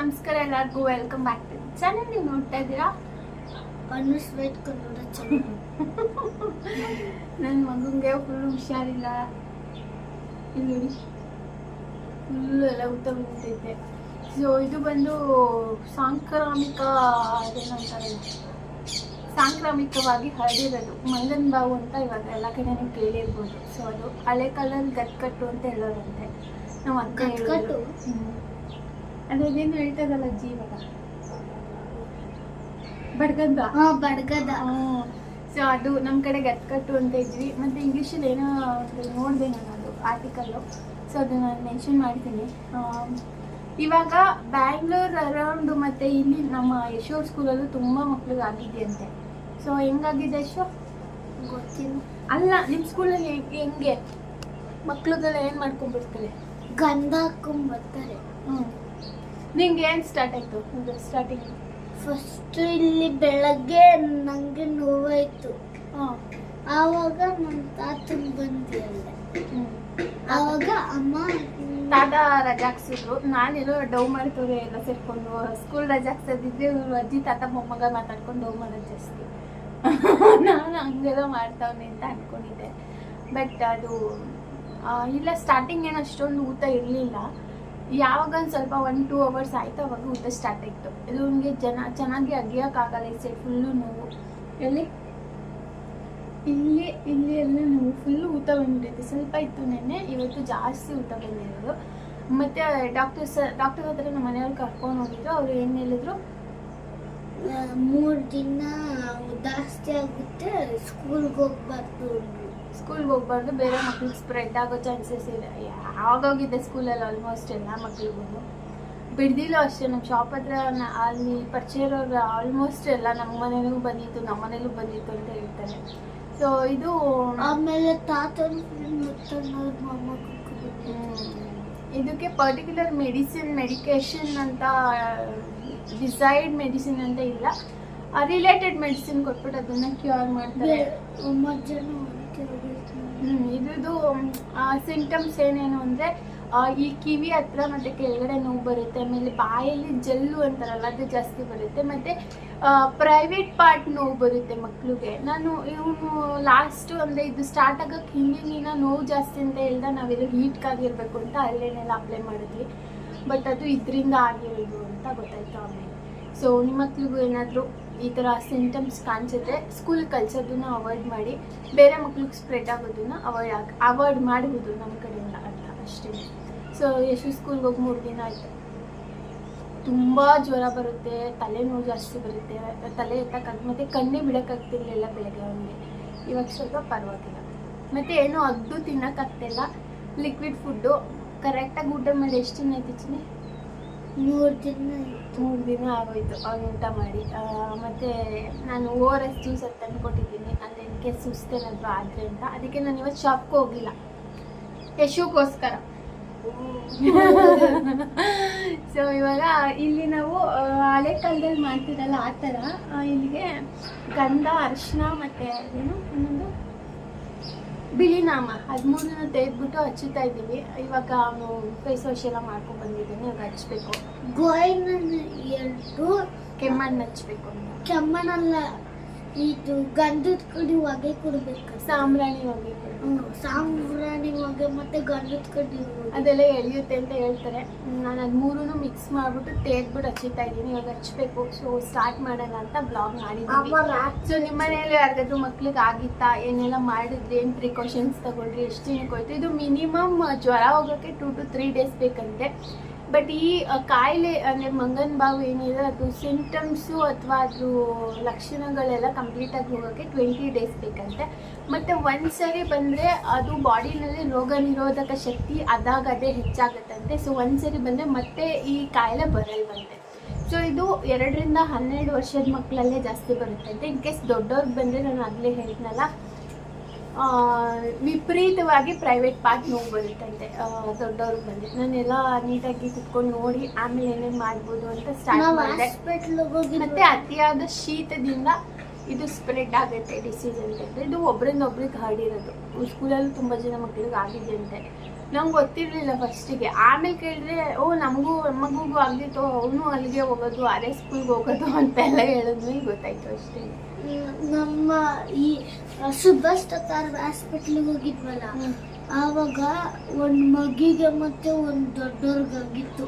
ನಮಸ್ಕಾರ ಎಲ್ಲರಿಗೂ welcome back to channel ನೀವು ನೋಡ್ತಾ ಇದ್ದೀರಾ? ಅನುಸ್ವೇಟ್ ಕನ್ನಡ ಚಾನಲ್ ನನ್ನ ಮಗನಿಗೆ ಫುಲ್ ಹುಷಾರಿಲ್ಲ. ಇಲ್ಲಿ ಫುಲ್ಲು ಫುಲ್ ಎಲ್ಲ ಬಂದಿದೆ ಸೊ ಇದು ಬಂದು ಸಾಂಕ್ರಾಮಿಕ ಅದೇನಂತಾರೆ? ಸಾಂಕ್ರಾಮಿಕವಾಗಿ ಹರಡಿರೋದು. ಮಂಗನ್ ಬಾವು ಅಂತ ಇವಾಗ ಎಲ್ಲ ಕಡೆ ನೀವು ಕೇಳಿರ್ಬೋದು. ಸೊ ಅದು ಹಳೆ ಕಾಲದಲ್ಲಿ ಗಟ್ಕಟ್ಟು ಅಂತ ಹೇಳೋದಂತೆ. ನಾವು ಅಕ್ಕ ಗಟ್ಕಟ್ಟು? ಅದೇನು ಹೇಳ್ತದಲ್ಲ ಅಜ್ಜಿ ಬಡ್ಗದ ಬಡ್ಗದ್ದ. ಹಾ ಬಡ್ಗದ ಸೊ ಅದು ನಮ್ಮ ಕಡೆ ಗಟ್ಕಟ್ಟು ಅಂತ ಇದ್ವಿ. ಮತ್ತು ಇಂಗ್ಲೀಷಲ್ಲಿ ಏನೋ ನೋಡಿದೆ ನಾನು ಅದು ಆರ್ಟಿಕಲ್ಲು ಸೊ ಅದು ನಾನು ಮೆನ್ಷನ್ ಮಾಡ್ತೀನಿ. ಇವಾಗ ಬ್ಯಾಂಗ್ಳೂರ್ ಅರೌಂಡು ಮತ್ತು ಇಲ್ಲಿ ನಮ್ಮ ಯಶೋರ್ ಸ್ಕೂಲಲ್ಲೂ ತುಂಬ ಮಕ್ಳಿಗೆ ಆಗಿದೆಯಂತೆ ಸೊ ಹೆಂಗಾಗಿದೆ ಯಶೋ? ಗೊತ್ತಿಲ್ಲ. ಅಲ್ಲ ನಿಮ್ಮ ಸ್ಕೂಲಲ್ಲಿ ಹೆಂಗೆ ಮಕ್ಳುಗೆಲ್ಲ ಏನು ಮಾಡ್ಕೊಂಡ್ಬಿಡ್ತಾರೆ ಗಂಧ ಹಾಕೊಂಡ್ ಬರ್ತಾರೆ. ಹ್ಞೂ ನಿಂಗೆ ಏನು ಸ್ಟಾರ್ಟ್ ಆಯ್ತು? ಸ್ಟಾರ್ಟಿಂಗ್ ಫಸ್ಟ್ ಇಲ್ಲಿ ಬೆಳಗ್ಗೆ ನಂಗೆ ನೋವಾಯ್ತು. ಆವಾಗ ನನ್ನ ತಾತ ಹ್ಞೂ ಆವಾಗ ಅಮ್ಮ ತಾತ ರಜಾ ಹಾಕ್ಸಿದ್ರು. ನಾನೇನೋ ಡವ್ ಮಾಡ್ತವ್ರೆ ಎಲ್ಲ ಸೇರ್ಕೊಂಡು ಸ್ಕೂಲ್ ರಜಾ ಹಾಕ್ಸೋದಿದ್ರೆ ಇವ್ರು ಅಜ್ಜಿ ತಾತ ಮೊಮ್ಮಗ ಮಾತಾಡ್ಕೊಂಡು ಡವ್ ಮಾಡೋದು ಜಾಸ್ತಿ. ನಾನು ಹಂಗೆಲ್ಲ ಮಾಡ್ತಾವನೆ ಅಂತ ಅನ್ಕೊಂಡಿದ್ದೆ. ಬಟ್ ಅದು ಇಲ್ಲ ಸ್ಟಾರ್ಟಿಂಗ್ ಏನು ಅಷ್ಟೊಂದು ಊಟ ಇರಲಿಲ್ಲ. ಯಾವಾಗ ಸ್ವಲ್ಪ ಒನ್ ಟೂ ಅವರ್ಸ್ ಆಯಿತು, ಅವಾಗ ಊಟ ಸ್ಟಾರ್ಟ್ ಆಯಿತು. ಇದು ನನಗೆ ಜನ, ಚೆನ್ನಾಗಿ ಅಗಿಯೋಕ್ಕಾಗಲ್ಲ ಈ ಸೈಡ್ ಫುಲ್ಲು ನೋವು. ಎಲ್ಲಿ? ಇಲ್ಲಿ ಇಲ್ಲಿ ಎಲ್ಲ ನೋವು. ಫುಲ್ಲು ಊಟ ಬಂದಿದೆ ಸ್ವಲ್ಪ ಇತ್ತು ನೆನ್ನೆ, ಇವತ್ತು ಜಾಸ್ತಿ ಊಟ ಬಂದಿರೋದು. ಮತ್ತೆ ಡಾಕ್ಟರ್ ಸರ್ ಡಾಕ್ಟರ್ ಹತ್ರ ನಮ್ಮ ಮನೆಯವ್ರು ಕರ್ಕೊಂಡು ಹೋಗಿದ್ರು. ಅವ್ರು ಏನು ಹೇಳಿದ್ರು? ಮೂರು ಮೂರ್ ದಿನ ಜಾಸ್ತಿ ಆಗುತ್ತೆ ಸ್ಕೂಲ್ಗೆ ಹೋಗ್ಬಾರ್ದು ಸ್ಕೂಲ್ಗೆ ಹೋಗ್ಬಾರ್ದು ಬೇರೆ ಮಕ್ಳಿಗೆ ಸ್ಪ್ರೆಡ್ ಆಗೋ ಚಾನ್ಸಸ್ ಇದೆ. ಆಗೋಗಿದೆ ಸ್ಕೂಲಲ್ಲಿ ಆಲ್ಮೋಸ್ಟ್ ಎಲ್ಲ ಮಕ್ಳಿಗೂ ಬಿಡ್ದಿಲ್ಲ ಅಷ್ಟೇ ನಮ್ಮ ಶಾಪ್ ಹತ್ರ ಅಲ್ಲಿ ಪರಿಚಯ ಇರೋರು ಆಲ್ಮೋಸ್ಟ್ ಎಲ್ಲ ನಮ್ಮ ಮನೇಲೂ ಬಂದಿತ್ತು ನಮ್ಮ ಮನೇಲೂ ಬಂದಿತ್ತು ಅಂತ ಹೇಳ್ತಾರೆ. ಸೊ ಇದು ಆಮೇಲೆ ತಾತನ ಇದಕ್ಕೆ ಪರ್ಟಿಕ್ಯುಲರ್ ಮೆಡಿಸಿನ್ ಮೆಡಿಕೇಶನ್ ಅಂತ ಡಿಸೈಡ್ ಮೆಡಿಸಿನ್ ಅಂತ ಇಲ್ಲ. ರಿಲೇಟೆಡ್ ಮೆಡಿಸಿನ್ ಕೊಟ್ಬಿಟ್ಟು ಅದನ್ನ ಕ್ಯೂರ್ ಮಾಡ್ತಾರೆ. ಇದ್ರದ್ದು ಸಿಂಟಮ್ಸ್ ಏನೇನು ಅಂದರೆ ಈ ಕಿವಿ ಹತ್ರ ಮತ್ತು ಕೆಳಗಡೆ ನೋವು ಬರುತ್ತೆ, ಆಮೇಲೆ ಬಾಯಲ್ಲಿ ಜಲ್ಲು ಅಂತಾರಲ್ಲ, ಅದು ಜಾಸ್ತಿ ಬರುತ್ತೆ, ಮತ್ತು ಪ್ರೈವೇಟ್ ಪಾರ್ಟ್ ನೋವು ಬರುತ್ತೆ ಮಕ್ಳಿಗೆ. ನಾನು ಇವನು ಲಾಸ್ಟು ಅಂದರೆ ಇದು ಸ್ಟಾರ್ಟ್ ಆಗೋಕ್ಕೆ ಹಿಂದಿನ ನೋವು ಜಾಸ್ತಿ ಅಂತ ಹೇಳ್ದ, ನಾವೆಲ್ಲ ಹೀಟ್ಗಾಗಿರ್ಬೇಕು ಅಂತ ಅಲ್ಲೇನೆಲ್ಲ ಅಪ್ಲೈ ಮಾಡಿದ್ವಿ. ಬಟ್ ಅದು ಇದರಿಂದ ಆಗಿರೋದು ಅಂತ ಗೊತ್ತಾಯಿತು ಆಮೇಲೆ. ಸೊ ನಿಮ್ಮ ಮಕ್ಳಿಗೂ ಏನಾದರೂ ಈ ಥರ ಸಿಂಟಮ್ಸ್ ಕಾಣಿಸುತ್ತೆ. ಸ್ಕೂಲ್ ಕಲ್ಸೋದನ್ನ ಅವಾಯ್ಡ್ ಮಾಡಿ, ಬೇರೆ ಮಕ್ಳಿಗೆ ಸ್ಪ್ರೆಡ್ ಆಗೋದನ್ನ ಅವಾಯ್ಡ್ ಆಗಿ ಅವಾಯ್ಡ್ ಮಾಡ್ಬೋದು ನಮ್ಮ ಕಡೆಯಿಂದ ಅಂತ ಅಷ್ಟೇ. ಸೊ ಯಶು ಸ್ಕೂಲ್ಗೆ ಹೋಗಿ ಮೂರು ದಿನ ಆಯಿತು. ತುಂಬ ಜ್ವರ ಬರುತ್ತೆ, ತಲೆನೋವು ಜಾಸ್ತಿ ಬರುತ್ತೆ, ತಲೆ ಎತ್ತಕ್ಕಾಗ, ಮತ್ತು ಕಣ್ಣೇ ಬಿಡೋಕ್ಕಾಗ್ತಿರ್ಲಿಲ್ಲ ಬೆಳಗ್ಗೆ ಅವನಿಗೆ. ಇವಾಗ ಸ್ವಲ್ಪ ಪರವಾಗಿಲ್ಲ. ಮತ್ತು ಏನೂ ಅಗ್ದು ತಿನ್ನೋಕ್ಕಾಗ್ತಿಲ್ಲ. ಲಿಕ್ವಿಡ್ ಫುಡ್ಡು ಕರೆಕ್ಟಾಗಿ ಊಟ ಮಾಡಿ ಎಷ್ಟು ಚಿನ್ನಿ? ಮೂರ್ ದಿನ ಮೂರು ದಿನ ಆಗೋಯ್ತು ಅವ್ನು ಊಟ ಮಾಡಿ. ಮತ್ತು ನಾನು ಓ ಆರ್ ಎಸ್ ಜ್ಯೂಸ್ ಅಂತ ಕೊಟ್ಟಿದ್ದೀನಿ. ಅಂದರೆ ಇದಕ್ಕೆ ಸುಸ್ತೇನಾದ್ರು ಆದರೆ ಅಂತ. ಅದಕ್ಕೆ ನಾನು ಇವತ್ತು ಶಾಪ್ಗೆ ಹೋಗಿಲ್ಲ. ಯಶುಗೋಸ್ಕರ. ಸೊ ಇವಾಗ ಇಲ್ಲಿ ನಾವು ಹಳೆ ಕಾಲದಲ್ಲಿ ಮಾಡ್ತಿರಲ್ಲ ಆ ಥರ ಇಲ್ಲಿಗೆ ಗಂಧ ಅರಿಶಿನ ಮತ್ತು ಏನು ಇನ್ನೊಂದು? ಬಿಳಿ ನಾಮ ಹದಿಮೂರನ್ನ ತೆಗೆದ್ಬಿಟ್ಟು ಹಚ್ಚುತ್ತಾ ಇದ್ದೀವಿ. ಇವಾಗ ಅವನು ಫೇಸ್ ವಾಶ್ ಎಲ್ಲ ಮಾಡ್ಕೊಂಡು ಬಂದಿದ್ದೀನಿ ಇವಾಗ ಹಚ್ಬೇಕು. ಗೋಯಿನ ಎರಡು ಕೆಮ್ಮಣ್ಣು ಹಚ್ಬೇಕು ಕೆಮ್ಮಣ್ಣಲ್ಲ ಇದು ಗಂಧದ ಕುಡಿ ಹೊಗೆ ಕೊಡ್ಬೇಕು. ಸಾಂಬ್ರಾಣಿ ಹೋಗಿ ಹ್ಮ್, ಸಾಂಬ್ರಾಣಿ ಹೊಗೆ ಮತ್ತೆ ಗಂಧದ ಕಡ್ಡಿ. ಅದೆಲ್ಲ ಎಳೆಯುತ್ತೆ ಅಂತ ಹೇಳ್ತಾರೆ. ನಾನು ಅದು ಮೂರೂ ಮಿಕ್ಸ್ ಮಾಡಿಬಿಟ್ಟು ತೆಗೆದ್ಬಿಟ್ಟು ಹಚ್ಚುತ್ತಾ ಇದ್ದೀನಿ. ಇವಾಗ ಹಚ್ಬೇಕು. ಸೊ ಸ್ಟಾರ್ಟ್ ಮಾಡೋಣ ಅಂತ ಬ್ಲಾಗ್ ಮಾಡಿದ್ದೀನಿ ಸೊ ನಿಮ್ಮ ಮನೆಯಲ್ಲಿ ಯಾರಿಗಾದ್ರೂ ಮಕ್ಳಿಗೆ ಆಗಿತ್ತಾ? ಏನೆಲ್ಲ ಮಾಡಿದ್ರಿ? ಏನು ಪ್ರಿಕಾಷನ್ಸ್ ತಗೊಂಡ್ರಿ ಎಷ್ಟು ದಿನಕ್ಕೆ ಹೋಯ್ತು? ಇದು ಮಿನಿಮಮ್ ಜ್ವರ ಹೋಗೋಕ್ಕೆ ಟೂ ಟು ತ್ರೀ ಡೇಸ್ ಬೇಕಂತೆ. ಬಟ್ ಈ ಕಾಯಿಲೆ, ಅಂದರೆ ಮಂಗನ್ ಬಾವು ಏನಿದೆ, ಅದು ಸಿಂಟಮ್ಸು ಅಥವಾ ಅದು ಲಕ್ಷಣಗಳೆಲ್ಲ ಕಂಪ್ಲೀಟಾಗಿ ಹೋಗೋಕ್ಕೆ ಟ್ವೆಂಟಿ ಡೇಸ್ ಬೇಕಂತೆ. ಮತ್ತು ಒಂದು ಸರಿ ಬಂದರೆ ಅದು ಬಾಡಿನಲ್ಲಿ ರೋಗ ನಿರೋಧಕ ಶಕ್ತಿ ಅದಾಗ ಅದೇ ಹೆಚ್ಚಾಗುತ್ತಂತೆ. ಸೊ ಒಂದು ಸರಿ ಬಂದರೆ ಮತ್ತೆ ಈ ಕಾಯಿಲೆ ಬರಲ್ವಂತೆ. ಸೊ ಇದು ಎರಡರಿಂದ ಹನ್ನೆರಡು ವರ್ಷದ ಮಕ್ಕಳಲ್ಲೇ ಜಾಸ್ತಿ ಬರುತ್ತಂತೆ. ಇನ್ ಕೇಸ್ ದೊಡ್ಡವ್ರಿಗೆ ಬಂದರೆ ನಾನು ಆಗಲೇ ಹೇಳಿದ್ನಲ್ಲ ವಿಪರೀತವಾಗಿ ಪ್ರೈವೇಟ್ ಪಾರ್ಟ್ ನೋವು ಬರುತ್ತಂತೆ ದೊಡ್ಡವ್ರಿಗೆ ಬಂದೆ ನಾನೆಲ್ಲ ನೀಟಾಗಿ ಕುತ್ಕೊಂಡು ನೋಡಿ ಆಮೇಲೆ ಏನೇನು ಮಾಡ್ಬೋದು ಅಂತ ಸ್ಟಾರ್ಟ್ ಮಾಡಿದೆ. ಮತ್ತೆ ಅತಿಯಾದ ಶೀತದಿಂದ ಇದು ಸ್ಪ್ರೆಡ್ ಆಗುತ್ತೆ ಡಿಸೀಸ್ ಅಂತ. ಹೇಳಿದ್ರೆ ಇದು ಒಬ್ಬರಿಂದ ಒಬ್ರಿಗೆ ಹರಡಿರೋದು. ಸ್ಕೂಲಲ್ಲೂ ತುಂಬ ಜನ ಮಕ್ಕಳಿಗೆ ಆಗಿದೆ ಅಂತೆ. ನಂಗೆ ಗೊತ್ತಿರಲಿಲ್ಲ ಫಸ್ಟಿಗೆ ಆಮೇಲೆ ಕೇಳಿದ್ರೆ ಓ ನಮಗೂ ಮಗುಗೂ ಆಗಿತ್ತು ಅವನು ಅಲ್ಲಿಗೆ ಹೋಗೋದು ಅದೇ ಸ್ಕೂಲ್ಗೆ ಹೋಗೋದು ಅಂತೆಲ್ಲ ಹೇಳಿದ್ಮೇಲೆ ಗೊತ್ತಾಯ್ತು ಅಷ್ಟೇ. ನಮ್ಮ ಈ ಸುಭಾಷ್ ತಾರ್ ಹಾಸ್ಪಿಟ್ಲಿಗೆ ಹೋಗಿದ್ವಲ್ಲ ಆವಾಗ ಒಂದು ಮಗಿಗೆ ಮತ್ತೆ ಒಂದು ದೊಡ್ಡವ್ರಿಗಾಗಿತ್ತು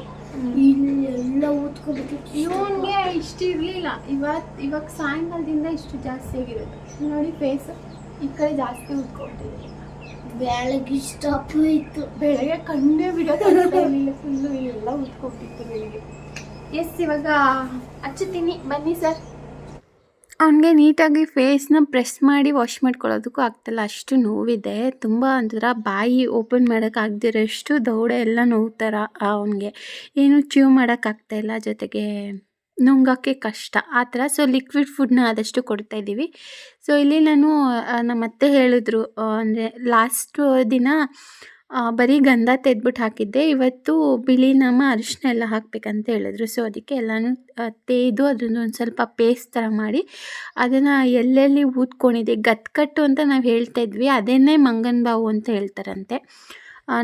ಇಲ್ಲಿ ಎಲ್ಲ ಊದ್ಕೊಬಿಟ್ಟಿತ್ತು ಇವನ್ಗೆ ಇಷ್ಟು ಇರಲಿಲ್ಲ. ಇವತ್ತು ಇವಾಗ ಸಾಯಂಕಾಲದಿಂದ ಇಷ್ಟು ಜಾಸ್ತಿ ಆಗಿರೋದು. ನೋಡಿ ಫೇಸ್ ಈ ಕಡೆ ಜಾಸ್ತಿ ಉಟ್ಕೊಟ್ಟಿದೆ ಬೆಳಗ್ಗೆ ಸ್ಟಾಪ್ ಇತ್ತು. ಬೆಳಗ್ಗೆ ಕಣ್ಣೇ ಬಿಡೋದಿಲ್ಲ ಫುಲ್ಲು ಎಲ್ಲ ಉತ್ಕೊಂಡಿತ್ತು ಬೆಳಿಗ್ಗೆ. ಎಸ್ ಇವಾಗ ಹಚ್ಚುತ್ತೀನಿ. ಬನ್ನಿ ಸರ್ ಅವನಿಗೆ ನೀಟಾಗಿ ಫೇಸ್ನ ಪ್ರೆಸ್ ಮಾಡಿ ವಾಶ್ ಮಾಡ್ಕೊಳ್ಳೋದಕ್ಕೂ ಆಗ್ತಿಲ್ಲ. ಅಷ್ಟು ನೋವಿದೆ. ತುಂಬ ಒಂಥರ ಬಾಯಿ ಓಪನ್ ಮಾಡೋಕ್ಕಾಗ್ದಿರೋಷ್ಟು ದೌಡೆ ಎಲ್ಲ ನೋವು ಥರ ಅವನಿಗೆ. ಏನು ಚ್ಯೂ ಮಾಡೋಕ್ಕಾಗ್ತಾಯಿಲ್ಲ ಜೊತೆಗೆ ನುಂಗೋಕ್ಕೆ ಕಷ್ಟ. ಆ ಥರ ಸೊ ಲಿಕ್ವಿಡ್ ಫುಡ್ನ ಆದಷ್ಟು ಕೊಡ್ತಾ ಇದ್ದೀವಿ. ಸೊ ಇಲ್ಲಿ ನಾನು ನಮ್ಮ ಅತ್ತೆ ಹೇಳಿದ್ರು ಅಂದರೆ ಲಾಸ್ಟ್ ದಿನ ಬರೀ ಗಂಧ ತೆಗೆದ್ಬಿಟ್ಟು ಹಾಕಿದ್ದೆ. ಇವತ್ತು ಬಿಳಿ ನಮ್ಮ ಅರಿಶಿನ ಎಲ್ಲ ಹಾಕಬೇಕಂತ ಹೇಳಿದ್ರು. ಸೊ ಅದಕ್ಕೆ ಎಲ್ಲನೂ ತೇದು ಅದನ್ನು ಒಂದು ಸ್ವಲ್ಪ ಪೇಸ್ಟ್ ಥರ ಮಾಡಿ ಅದನ್ನು ಎಲ್ಲೆಲ್ಲಿ ಊದ್ಕೊಂಡಿದೆ ಗತ್ಕಟ್ಟು ಅಂತ ನಾವು ಹೇಳ್ತಾ ಇದ್ವಿ. ಅದನ್ನೇ ಮಂಗನ ಬಾವು ಅಂತ ಹೇಳ್ತಾರಂತೆ.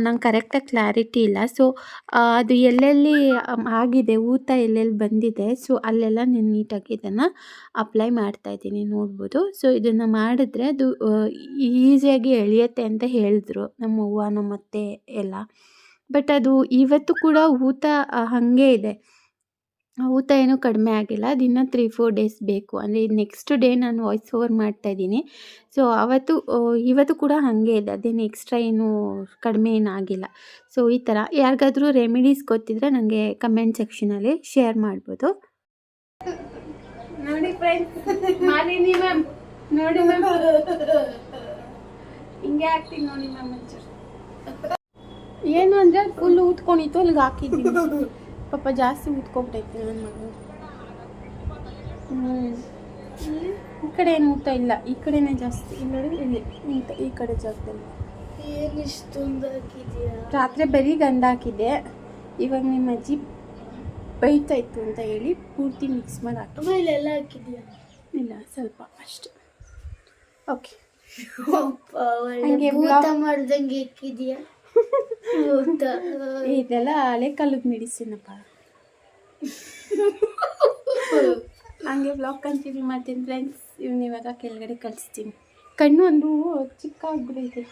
ನಂಗೆ ಕರೆಕ್ಟಾಗಿ ಕ್ಲಾರಿಟಿ ಇಲ್ಲ. ಸೊ ಅದು ಎಲ್ಲೆಲ್ಲಿ ಆಗಿದೆ, ಊತ ಎಲ್ಲೆಲ್ಲಿ ಬಂದಿದೆ ಸೊ ಅಲ್ಲೆಲ್ಲ ನಾನು ನೀಟಾಗಿ ಇದನ್ನು ಅಪ್ಲೈ ಮಾಡ್ತಾ ಇದ್ದೀನಿ, ನೋಡ್ಬೋದು. ಸೊ ಇದನ್ನು ಮಾಡಿದ್ರೆ ಅದು ಈಸಿಯಾಗಿ ಎಳೆಯುತ್ತೆ ಅಂತ ಹೇಳಿದ್ರು ನಮ್ಮ ಅವ್ವ, ನಮ್ಮ ಅತ್ತೆ ಎಲ್ಲ. ಬಟ್ ಅದು ಇವತ್ತು ಕೂಡ ಊತ ಹಾಗೆ ಇದೆ. ಊತ ಏನೂ ಕಡಿಮೆ ಆಗಿಲ್ಲ. ದಿನ ತ್ರೀ ಫೋರ್ ಡೇಸ್ ಬೇಕು. ಅಂದರೆ ನೆಕ್ಸ್ಟ್ ಡೇ ನಾನು ವಾಯ್ಸ್ ಓವರ್ ಮಾಡ್ತಾಯಿದ್ದೀನಿ ಸೊ ಅವತ್ತು ಇವತ್ತು ಕೂಡ ಹಾಗೆ ಇದೆ. ಅದೇನು ಎಕ್ಸ್ಟ್ರಾ ಏನು ಕಡಿಮೆ ಏನಾಗಿಲ್ಲ ಸೊ ಈ ಥರ. ಯಾರಿಗಾದರೂ ರೆಮಿಡೀಸ್ ಗೊತ್ತಿದ್ರೆ ನನಗೆ ಕಮೆಂಟ್ ಸೆಕ್ಷನಲ್ಲಿ ಶೇರ್ ಮಾಡ್ಬೋದು. ನೋಡಿ ಮಾಲಿನಿ ಮ್ಯಾಮ್ ನೋಡಿ ಮ್ಯಾಮ್ ಹಿಂಗೆ ಆಗ್ತೀನಿ ನೋಡಿ ಮ್ಯಾಮ್ ಏನು ಅಂದರೆ ಫುಲ್ ಊದ್ಕೊಂಡಿತ್ತು ಅಲ್ಲಿಗೆ ಹಾಕಿದ್ದೀನಿ. ಪಾಪ ಜಾಸ್ತಿ ಊದ್ಕೊಂಬಿಟ್ಟೈತೆ ನನ್ನ ಮಗು. ಹ್ಞೂ ಈ ಕಡೆ ಏನು ಊಟ ಇಲ್ಲ ಈ ಕಡೆನೇ ಜಾಸ್ತಿ. ಇಲ್ಲಿ ನೋಡಿ ಇಲ್ಲಿ. ಊಟ ಈ ಕಡೆ ಜಾಗದಲ್ಲಿ ಏನ್ ಇಷ್ಟೊಂದು ಹಾಕಿದ್ಯಾ? ರಾತ್ರಿ ಬರೀ ಗಂಧ ಹಾಕಿದೆ ಇವಾಗ ನಿಮ್ಮ ಅಜ್ಜಿ ಬೈತಾ ಇತ್ತು ಅಂತ ಹೇಳಿ ಪೂರ್ತಿ ಮಿಕ್ಸ್ ಮಾಡಿ ಹಾಕಿ. ಎಲ್ಲ ಹಾಕಿದ್ಯಾ? ಇಲ್ಲ ಸ್ವಲ್ಪ ಅಷ್ಟು. ಓಕೆ ಹಂಗೆ ಮಾಡ್ದಂಗೆ ಭೂತ ಇದೆಲ್ಲ ಹಳೆ ಕಾಲದ ಮೆಡಿಸಿನಪ್ಪ ಹಂಗೆ ಬ್ಲಾಗ್ ಕಂಟಿನ್ಯೂ ಮಾಡ್ತೀನಿ ಫ್ರೆಂಡ್ಸ್ ಇವ್ನ ಇವಾಗ ಕೆಳಗಡೆ ಕಳಿಸ್ತೀನಿ. ಕಣ್ಣು ಒಂದು ಚಿಕ್ಕ ಆಗ್ಬಿಡೈತೆ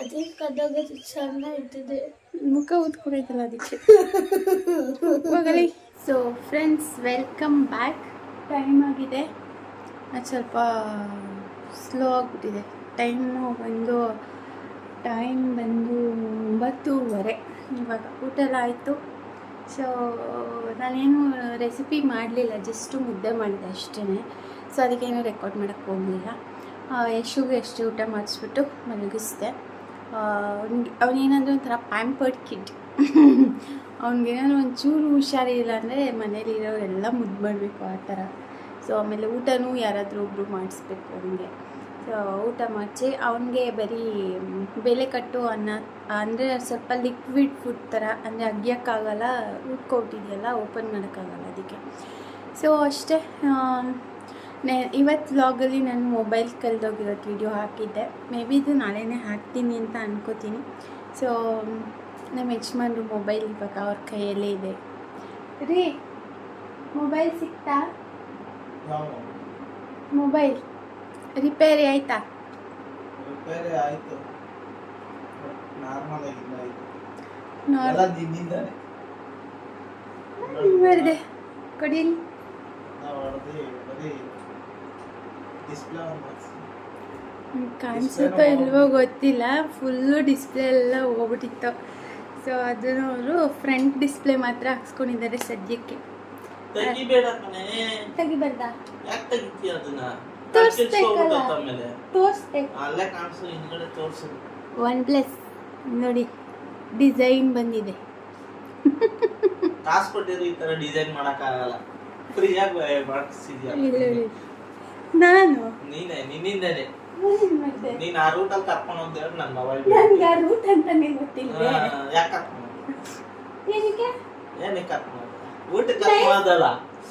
ಅದೇ ಕದಾಗ ಸಣ್ಣ ಇರ್ತದೆ. ಮುಖ ಊದ್ಕೊಡೈತಲ್ಲ ಅದಕ್ಕೆ. ಹೋಗಲಿ. So friends welcome back time ಆಗಿದೆ. ಅದು ಸ್ವಲ್ಪ ಸ್ಲೋ ಆಗಿಬಿಟ್ಟಿದೆ. ಟೈಮು ಬಂದು ಟೈಮ್ ಬಂದು ಒಂಬತ್ತೂವರೆ. ಇವಾಗ ಊಟ ಎಲ್ಲ ಆಯಿತು. ಸೊ ನಾನೇನು ರೆಸಿಪಿ ಮಾಡಲಿಲ್ಲ ಜಸ್ಟು ಮುದ್ದೆ ಮಾಡಿದೆ ಅಷ್ಟೇ ಸೊ ಅದಕ್ಕೇನು ರೆಕಾರ್ಡ್ ಮಾಡೋಕ್ಕೆ ಹೋಗಲಿಲ್ಲ. ಯಶುಗೆ ಎಷ್ಟು ಊಟ ಮಾಡಿಸ್ಬಿಟ್ಟು ಮಲಗಿಸ್ದೆ. ಅವನೇನಾದರೂ ಒಂಥರ ಪ್ಯಾಂಪರ್ಡ್ ಕಿಡ್ ಅವ್ನಿಗೇನಾದ್ರು ಒಂಚೂರು ಹುಷಾರಿಲ್ಲ ಅಂದರೆ ಮನೇಲಿರೋರೆಲ್ಲ ಮುದ್ದು ಮಾಡಬೇಕು ಆ ಥರ. ಸೊ ಆಮೇಲೆ ಊಟನೂ ಯಾರಾದರೂ ಒಬ್ಬರು ಮಾಡಿಸ್ಬೇಕು ಅವನಿಗೆ. ಊಟ ಮಾಡಿಸಿ ಅವನಿಗೆ ಬರೀ ಬೆಲೆ ಕಟ್ಟು ಅನ್ನ ಅಂದರೆ ಸ್ವಲ್ಪ ಲಿಕ್ವಿಡ್ ಫುಡ್ ಥರ ಅಂದರೆ ಅಗ್ಯೋಕ್ಕಾಗಲ್ಲ ಉಟ್ಕೊಟ್ಟಿದೆಯಲ್ಲ ಓಪನ್ ಮಾಡೋಕ್ಕಾಗಲ್ಲ ಅದಕ್ಕೆ. ಸೊ ಅಷ್ಟೇ ನೆ ಇವತ್ತು ವ್ಲಾಗಲ್ಲಿ ನಾನು ಮೊಬೈಲ್ ಕಳೆದೋಗಿರೋದು ವಿಡಿಯೋ ಹಾಕಿದ್ದೆ. ಮೇ ಬಿ ಇದು ನಾಳೆನೇ ಹಾಕ್ತೀನಿ ಅಂತ ಅನ್ಕೋತೀನಿ. ಸೊ ನಮ್ಮ ಯಜಮಾನ್ರು ಮೊಬೈಲ್ ಇವಾಗ ಅವ್ರ ಕೈಯಲ್ಲೇ ಇದೆ. ರೀ ಮೊಬೈಲ್ ಸಿಕ್ತಾ? ಮೊಬೈಲ್ ರಿಪೇರಿ ಆಯ್ತಾ? ರಿಪೇರಿ ಆಯ್ತು. ನಾರ್ಮಲ್ ಆಗಿಲ್ಲ ಆಯ್ತು ಎಲ್ಲ ನಿನ್ನಿಂದಾನೆ. ಮಾಡಿದೆ ಕೊಡಿಲಿ ನಾವು ಹೊಡೆದು ಬರೀ ಡಿಸ್ಪ್ಲೇ ಕಾಣಿಸುತ್ತೋ ಇಲ್ವೋ ಗೊತ್ತಿಲ್ಲ. ಫುಲ್ಲು ಡಿಸ್ಪ್ಲೇ ಎಲ್ಲ ಹೋಗ್ಬಿಟ್ಟಿತ್ತು. ಸೊ ಅದನ್ನು ಅವರು ಫ್ರಂಟ್ ಡಿಸ್ಪ್ಲೇ ಮಾತ್ರ ಹಾಕ್ಸ್ಕೊಂಡಿದ್ದಾರೆ ಸದ್ಯಕ್ಕೆ. ತೆಗಿಬೇಡ ತೆಗಿಬಾರ್ದಾ? ಯಾಕೆ ತೆಗಿತೀಯ ಅದನ್ನ? ತೋರ್ಸ್ಬೇಕಲ್ಲ. ಆಮೇಲೆ. ತೋರಿಸ್ಬೇಕು. ಅಲ್ಲೇ ಕಾಣಿಸು ಹಿಂದ್ಗಡೆ ತೋರ್ಸು. ಒನ್ ಪ್ಲಸ್ ನೋಡಿ ಡಿಸೈನ್ ಬಂದಿದೆ. ಕಾಸು ಕೊಟ್ಟಿರೋ ಈ ತರ ಡಿಸೈನ್ ಮಾಡಕ್ಕಾಗಲ್ಲ. ಫ್ರೀಯಾಗಿ ಮಾಡಿಸಿದ್ಯಾ. ನಾನು? ನೀನೇ ನಿನ್ನಿಂದಾನೆ? ನೀನ್ ಆ ರೂಟಲ್ಲಿ ಕರ್ಕೊಂಡು ಹೋಗ್ದೆ ನನ್ನ ಮೊಬೈಲ್ ನನ್ಗೆ ಆ ರೂಟ್ ಅಂತಾನೆ ಯಾಕೆ ಕರ್ಕೊಂಡು? ಏನಕ್ಕೆ? ಏನಕ್ಕೆ ಕರ್ಕೊಂಡು? ಊಟಕ್ಕೆ ಕರ್ಕೊಂಡು ಹೋದಲ್ಲ.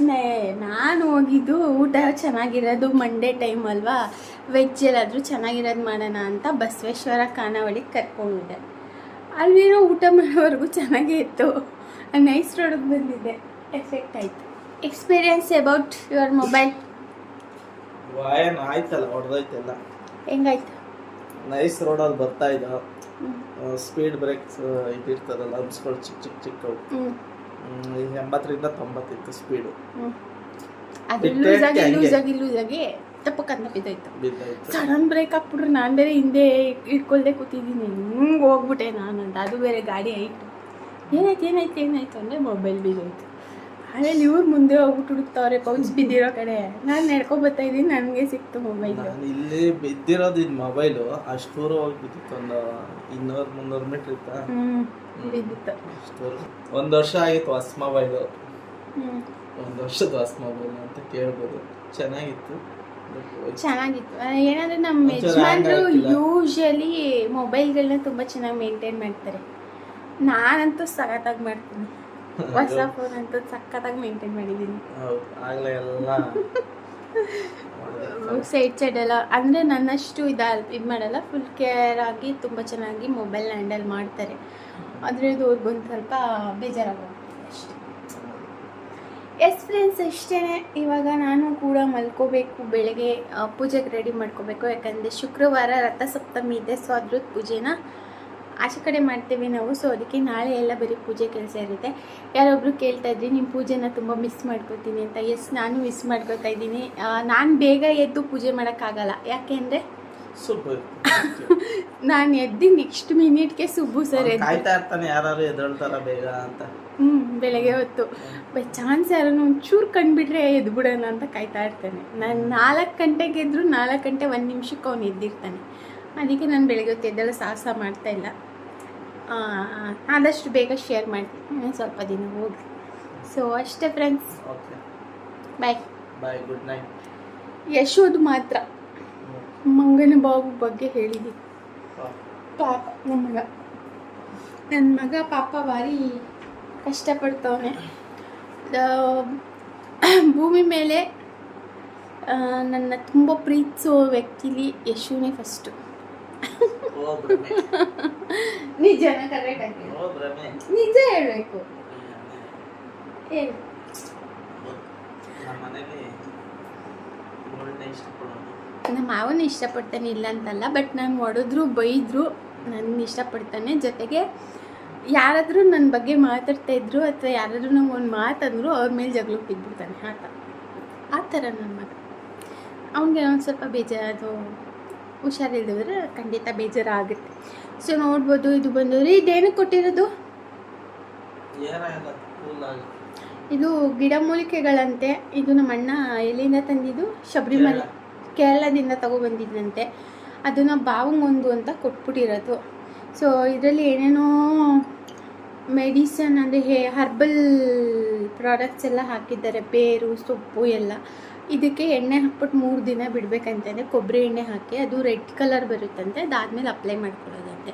ನೇ ನಾನು ಹೋಗಿದ್ದು ಊಟ ಚೆನ್ನಾಗಿರೋದು ಮಂಡೇ ಟೈಮ್ ಅಲ್ವಾ? ವೆಜ್ ಎಲ್ಲಾದರೂ ಚೆನ್ನಾಗಿರೋದು ಮಾಡೋಣ ಅಂತ ಬಸವೇಶ್ವರ ಖಾನಾವಳಿಗೆ ಕರ್ಕೊಂಡಿದ್ದೆ ಅಲ್ಲಿರೋ ಊಟ ಮಾಡೋವರೆಗೂ ಚೆನ್ನಾಗೇ ಇತ್ತು. ನೈಸ್ ರೋಡಿಗೆ ಬಂದಿದ್ದೆ. ಎಫೆಕ್ಟ್ ಆಯಿತು. ಎಕ್ಸ್ಪೀರಿಯನ್ಸ್ ಅಬೌಟ್ ಯುವರ್ ಮೊಬೈಲ್ ಆಯ್ತಲ್ಲ ಹೆಂಗಾಯ್ತು? ನೈಸ್ ರೋಡಲ್ಲಿ ಬರ್ತಾ ಇದ್ದ. ಸ್ಪೀಡ್ ಬ್ರೇಕ್ಸ್ ಇದಿರ್ತದಲ್ಲ ಹಬ್ಸ್ಗಳು ಚಿಕ್ಕ ಚಿಕ್ಕ ಚಿಕ್ಕವು ಎಂಬತ್ತರಿಂದ ತೊಂಬತ್ತಿತ್ತು ಸ್ಪೀಡು ಅದು ತಪ್ಪಕ್ಕಂತ ಬಿದ್ದಾಯ್ತು. ಸಡನ್ ಬ್ರೇಕ್ ಹಾಕ್ಬಿಟ್ರೆ ನಾನು ಬೇರೆ ಹಿಂದೆ ಇಟ್ಕೊಳ್ದೆ ಕೂತಿದ್ದೀನಿ ಹಿಂಗೆ ಹೋಗ್ಬಿಟ್ಟೆ ನಾನು ಅಂತ ಅದು ಬೇರೆ ಗಾಡಿ ಆಯಿತು. ಏನಾಯ್ತು ಏನಾಯ್ತು ಏನಾಯ್ತು ಅಂದರೆ ಮೊಬೈಲ್ ಬಿದ್ದೋಯ್ತು ಆಮೇಲೆ ಇವ್ರು ಮುಂದೆ ಹೋಗ್ಬಿಟ್ಟು ಹುಡುಕ್ತಾವ್ರೆ ಪೌಚ್ ಬಿದ್ದಿರೋ ಕಡೆ. ನಾನು ನಡ್ಕೊಂಡ್ ಬರ್ತಾ ಇದ್ದೀನಿ ನನಗೆ ಸಿಕ್ತು ಮೊಬೈಲ್ ನಾನು ಇಲ್ಲಿ ಬಿದ್ದಿರೋದು ಇದು ಮೊಬೈಲು ಅಷ್ಟು ದೂರ ಹೋಗಿ ಬಿದ್ದಿತ್ತು ಒಂದು ಇನ್ನೂರು ಮುನ್ನೂರು ಮೀಟ್ರ್ ಇತ್ತ? ಬಿದ್ದಿತ್ತು. ಒಂದು ವರ್ಷ ಆಗಿತ್ತು ಹೊಸ ಮೊಬೈಲು ಒಂದು ವರ್ಷದ ಹೊಸ ಮೊಬೈಲ್ ಅಂತ ಕೇಳ್ಬೋದು. ಚೆನ್ನಾಗಿತ್ತು. ಚೆನ್ನಾಗಿತ್ತು. ಏನಂದ್ರೆ ನಮ್ಮ ಯಜಮಾನರು. ಯೂಶಲಿ ಮೊಬೈಲ್ಗಳನ್ನ ತುಂಬ ಚೆನ್ನಾಗಿ ಮೇಂಟೈನ್ ಮಾಡ್ತಾರೆ. ನಾನಂತೂ ಸಖತ್ತಾಗಿ ಮಾಡ್ತೀನಿ. ಹೊಸ ಫೋನ್ ಅಂತ ಸಖತ್ತಾಗಿ ಮೇಂಟೈನ್ ಮಾಡಿದ್ದೀನಿ ಹೌದು ಆಗಲೇ ಎಲ್ಲ ಸೈಡ್ ಸೈಡ್ ಎಲ್ಲ ಅಂದರೆ ನನ್ನಷ್ಟು ಇದು ಇದು ಮಾಡಲ್ಲ ಫುಲ್ ಕೇರ್ ಆಗಿ ತುಂಬ ಚೆನ್ನಾಗಿ ಮೊಬೈಲ್ ಹ್ಯಾಂಡಲ್ ಮಾಡ್ತಾರೆ. ಆದರೆ ಇದು ಅವ್ರಿಗೊಂದು ಸ್ವಲ್ಪ ಬೇಜಾರಾಗುತ್ತೆ ಅಷ್ಟೇ. ಎಸ್ ಫ್ರೆಂಡ್ಸ್ ಇಷ್ಟೇ ಇವಾಗ ನಾನು ಕೂಡ ಮಲ್ಕೋಬೇಕು ಬೆಳಗ್ಗೆ ಪೂಜೆಗೆ ರೆಡಿ ಮಾಡ್ಕೋಬೇಕು. ಯಾಕಂದರೆ ಶುಕ್ರವಾರ ರಥಸಪ್ತಮಿ ಇದೆ ಸೊ ಅದ್ರದ್ದು ಪೂಜೆನ ಆಚೆ ಕಡೆ ಮಾಡ್ತೀವಿ ನಾವು. ಸೊ ಅದಕ್ಕೆ ನಾಳೆ ಎಲ್ಲ ಬರೀ ಪೂಜೆ ಕೆಲಸ ಇರುತ್ತೆ. ಯಾರೊಬ್ರು ಕೇಳ್ತಾ ಇದ್ರಿ ನಿಮ್ಮ ಪೂಜೆನ ತುಂಬ ಮಿಸ್ ಮಾಡ್ಕೋತೀನಿ ಅಂತ. ಎಸ್ ನಾನು ಮಿಸ್ ಮಾಡ್ಕೋತಾ ಇದ್ದೀನಿ. ನಾನು ಬೇಗ ಎದ್ದು ಪೂಜೆ ಮಾಡೋಕ್ಕಾಗಲ್ಲ. ಯಾಕೆ ಅಂದರೆ? ನಾನು ಎದ್ದು ನೆಕ್ಸ್ಟ್ ಮಿನಿಟ್ಗೆ ಸುಬ್ಬು ಸರ್ ಬೇಗ ಅಂತ. ಹ್ಞೂ ಬೆಳಗ್ಗೆ ಹೊತ್ತು. ಬೈ ಚಾನ್ಸ್ ಯಾರನ್ನು ಒಂಚೂರು ಕಂಡುಬಿಟ್ರೆ ಎದ್ಬಿಡೋಣ ಅಂತ ಕಾಯ್ತಾ ಇರ್ತಾನೆ. ನಾನು ನಾಲ್ಕು ಗಂಟೆಗೆ ಎದ್ರು ನಾಲ್ಕು ಗಂಟೆ ಒಂದು ನಿಮಿಷಕ್ಕೆ ಅವ್ನು ಎದ್ದಿರ್ತಾನೆ. ಅದಕ್ಕೆ ನಾನು ಬೆಳಗ್ಗೆ ಹೊತ್ತು ಎದ್ದೆಲ್ಲ ಸಾಹಸ ಮಾಡ್ತಾ ಇಲ್ಲ. ಆದಷ್ಟು ಬೇಗ ಶೇರ್ ಮಾಡ್ತೀನಿ. ಸ್ವಲ್ಪ ದಿನ ಹೋಗಿ ಸೊ ಅಷ್ಟೇ friends okay bye bye good night ಯಶೋದು ಮಾತ್ರ. ಮಂಗನ ಬಾಬು ಬಗ್ಗೆ ಹೇಳಿದ್ದೀನಿ ಪಾಪ. ನನ್ನ ಮಗ. ನನ್ನ ಮಗ ಪಾಪ ಭಾರಿ ಕಷ್ಟಪಡ್ತವನೆ. ಭೂಮಿ ಮೇಲೆ ನನ್ನ ತುಂಬ ಪ್ರೀತಿಸೋ ವ್ಯಕ್ತಿಲಿ ಯಶುನೇ ಫಸ್ಟು ನಿಜ ಹೇಳಬೇಕು ಹೇಳು ನಮ್ಮ ಮಾವನ ಇಷ್ಟಪಡ್ತಾನೆ ಇಲ್ಲ ಅಂತಲ್ಲ ಬಟ್ ನಾನು ಹೊಡೆದ್ರು ಬೈದ್ರು ನನ್ನ ಇಷ್ಟಪಡ್ತಾನೆ ಜೊತೆಗೆ ಯಾರಾದರೂ ನನ್ನ ಬಗ್ಗೆ ಮಾತಾಡ್ತಾ ಇದ್ರು ಅಥವಾ ಯಾರಾದರೂ ನಂಗೆ ಒಂದು ಮಾತಂದ್ರು ಅವ್ರ ಮೇಲೆ ಜಗಳಕ್ಕೆ ಬಿದ್ದಿರ್ತಾನೆ ಆತ ಆ ಥರ ನನ್ನ ಮಗ ಅವನಿಗೆ ಒಂದು ಸ್ವಲ್ಪ ಬೇಜಾರು ಹುಷಾರಿಲ್ದಿದ್ರೆ ಖಂಡಿತ ಬೇಜಾರಾಗುತ್ತೆ. ಸೊ ನೋಡ್ಬೋದು ಇದು ಬಂದು ಇದೇನು ಇದೇನಕ್ಕೆ ಕೊಟ್ಟಿರೋದು? ಇದು ಗಿಡಮೂಲಿಕೆಗಳಂತೆ ಇದು ನಮ್ಮ ಅಣ್ಣ ಎಲ್ಲಿಂದ ತಂದಿದ್ದು? ಶಬರಿಮಲೆ ಕೇರಳದಿಂದ ತಗೊಬಂದಿದ್ದಂತೆ ಅದನ್ನು ಬಾವಂಗೊಂದು ಅಂತ ಕೊಟ್ಬಿಟ್ಟಿರೋದು. ಸೊ ಇದರಲ್ಲಿ ಏನೇನೋ ಮೆಡಿಸನ್ ಅಂದರೆ ಹೇ ಹರ್ಬಲ್ ಪ್ರಾಡಕ್ಟ್ಸ್ ಎಲ್ಲ ಹಾಕಿದ್ದಾರೆ ಬೇರು ಸೊಪ್ಪು ಎಲ್ಲ. ಇದಕ್ಕೆ ಎಣ್ಣೆ ಹಾಕ್ಬಿಟ್ಟು ಮೂರು ದಿನ ಬಿಡಬೇಕಂತಂದರೆ ಕೊಬ್ಬರಿ ಎಣ್ಣೆ ಹಾಕಿ ಅದು ರೆಡ್ ಕಲರ್ ಬರುತ್ತಂತೆ, ಅದಾದಮೇಲೆ ಅಪ್ಲೈ ಮಾಡ್ಕೊಳ್ಳೋದಂತೆ.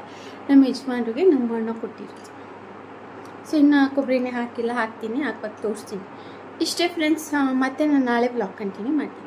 ನಮ್ಮ ಯಜಮಾನ್ರಿಗೆ ನಮ್ಮ ಅಣ್ಣ ಕೊಟ್ಟಿರೋದು ಸೊ ಇನ್ನು ಕೊಬ್ಬರಿ ಎಣ್ಣೆ ಹಾಕಿಲ್ಲ, ಹಾಕ್ತೀನಿ ಹಾಕ್ಬೇಕು ತೋರಿಸ್ತೀನಿ. ಇಷ್ಟೇ ಫ್ರೆಂಡ್ಸ್ ಮತ್ತೆ ನಾನು ನಾಳೆ ಬ್ಲಾಗ್ ಕಂಟಿನ್ಯೂ ಮಾಡ್ತೀನಿ.